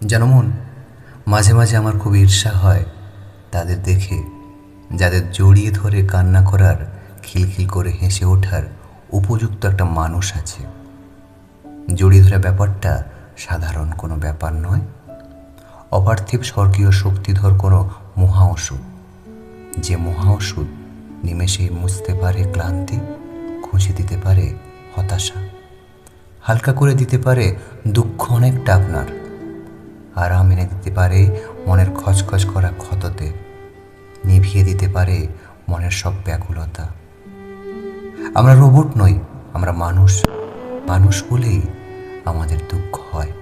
যেমন মাঝে মাঝে আমার খুব ঈর্ষা হয় তাদের দেখে, যাদের জড়িয়ে ধরে কান্না করার, খিলখিল করে হেসে ওঠার উপযুক্ত একটা মানুষ আছে। জড়িয়ে ধরা ব্যাপারটা সাধারণ কোনো ব্যাপার নয়। অপার্থিব স্বর্গীয় শক্তিধর কোনো মহা ওষুধ। যে মহা ওষুধ নিমেষেই মুছতে পারে ক্লান্তি, খুঁজে দিতে পারে হতাশা। হালকা করে দিতে পারে দুঃখ অনেকটা আপনার। আরাম এনে দিতে পারে মনের খচখচ করা ক্ষততে, নিভিয়ে দিতে পারে মনের সব ব্যাকুলতা। আমরা রোবট নই, আমরা মানুষ। মানুষ বলেই আমাদের দুঃখ হয়।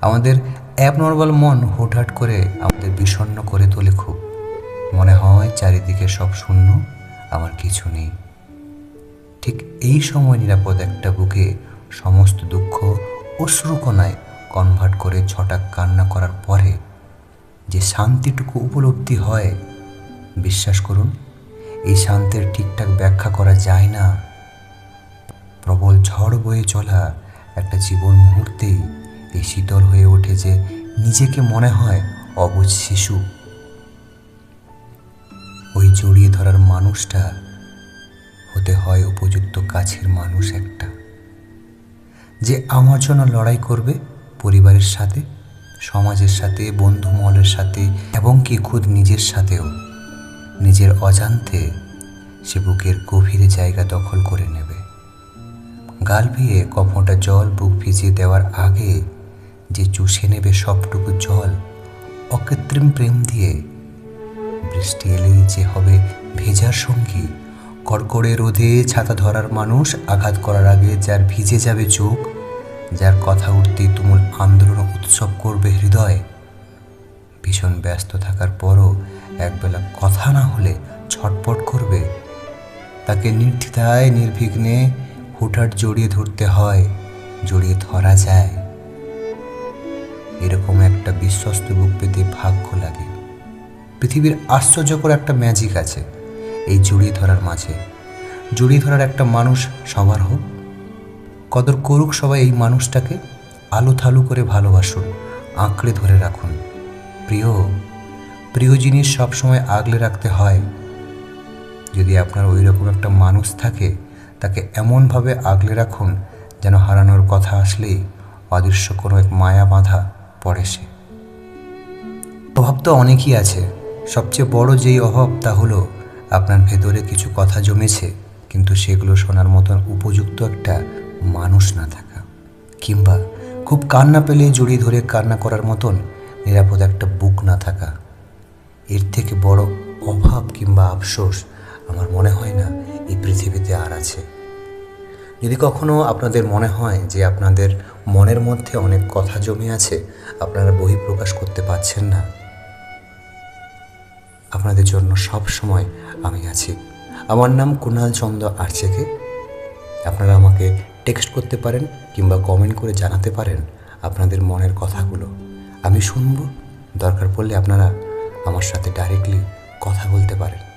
আমাদের অ্যাবনর্মাল মন হুটহাট করে আমাদের বিষণ্ণ করে তোলে খুব। মনে হয় চারিদিকে সব শূন্য, আমার কিছু নেই। ঠিক এই সময় নিরাপদ একটা বুকে সমস্ত দুঃখ অশ্রুকণায় কনভার্ট করে ছটা কান্না করার পরে যে শান্তিটুকু উপলব্ধি হয়, বিশ্বাস করুন, এই শান্তির ঠিকঠাক ব্যাখ্যা করা যায় না। প্রবল ঝড় বয়ে চলা একটা জীবন মুহূর্তেই এই শীতল হয়ে ওঠে যে নিজেকে মনে হয় অবুঝ শিশু। ওই জড়িয়ে ধরার মানুষটা হতে হয় উপযুক্ত কাছের মানুষ একটা, যে আমার জন্য লড়াই করবে পরিবারের সাথে, সমাজের সাথে বন্ধু মহলের সাথে এবং কি খুদ নিজের সাথেও। নিজের অজান্তে সে বুকের গভীরে জায়গা দখল করে নেবে। গাল ভিয়ে কফোঁটা জল বুক ভিজিয়ে দেওয়ার আগে যে চুষে নেবে সবটুকু জল, অকৃত্রিম প্রেম দিয়ে বৃষ্টি এলেই যে হবে ভেজার সঙ্গী। কড়কড়ে রোদে ছাতা ধরার মানুষ আঘাত করার আগে যার ভিজে যাবে চোখ যার কথা উঠতেই তুমুল আন্দোলন উৎসব করবে হৃদয়। ভীষণ ব্যস্ত থাকার পরও একবেলা কথা না হলে ছটপট করবে। তাকে নির্দ্বিধায়, নির্বিঘ্নে হুটহাট জড়িয়ে ধরতে হয়, জড়িয়ে ধরা যায়। এরকম একটা বিশ্বস্ত বুক পেতে ভাগ্য লাগে। পৃথিবীর আশ্চর্যকর একটা ম্যাজিক আছে এই জড়িয়ে ধরার মাঝে। জড়িয়ে ধরার একটা মানুষ সবার হোক কদর করুক সবাই এই মানুষটাকে, আলো থালু করে ভালোবাসুন, আঁকড়ে ধরে রাখুন। প্রিয় প্রিয় জিনিস সবসময় আগলে রাখতে হয়। যদি আপনার ওই রকম একটা মানুষ থাকে, তাকে এমনভাবে আগলে রাখুন যেন হারানোর কথা আসলেই অদৃশ্য কোনো এক মায়া বাঁধা পড়ে সে। অভাব তো অনেকই আছে। সবচেয়ে বড় যেই অভাব তা হলো আপনার ভেতরে কিছু কথা জমেছে, কিন্তু সেগুলো শোনার মতন উপযুক্ত একটা মানুষ না থাকা, কিংবা খুব কান্না পেলে জড়িয়ে ধরে কান্না করার মতন নিরাপদ একটা বুক না থাকা। এর থেকে বড় অভাব কিংবা আফসোস আমার মনে হয় না এই পৃথিবীতে আর আছে। যদি কখনো আপনাদের মনে হয় যে আপনাদের মনের মধ্যে অনেক কথা জমে আছে, আপনারা বহি প্রকাশ করতে পারছেন না। আপনাদের জন্য সব সময় আমি আছি। আমার নাম কুণাল চন্দ্র আর্চেকে। আপনারা আমাকে টেক্সট করতে পারেন কিংবা কমেন্ট করে জানাতে পারেন আপনাদের মনের কথাগুলো। আমি শুনব, দরকার পড়লে আপনারা আমার সাথে ডাইরেক্টলি কথা বলতে পারেন।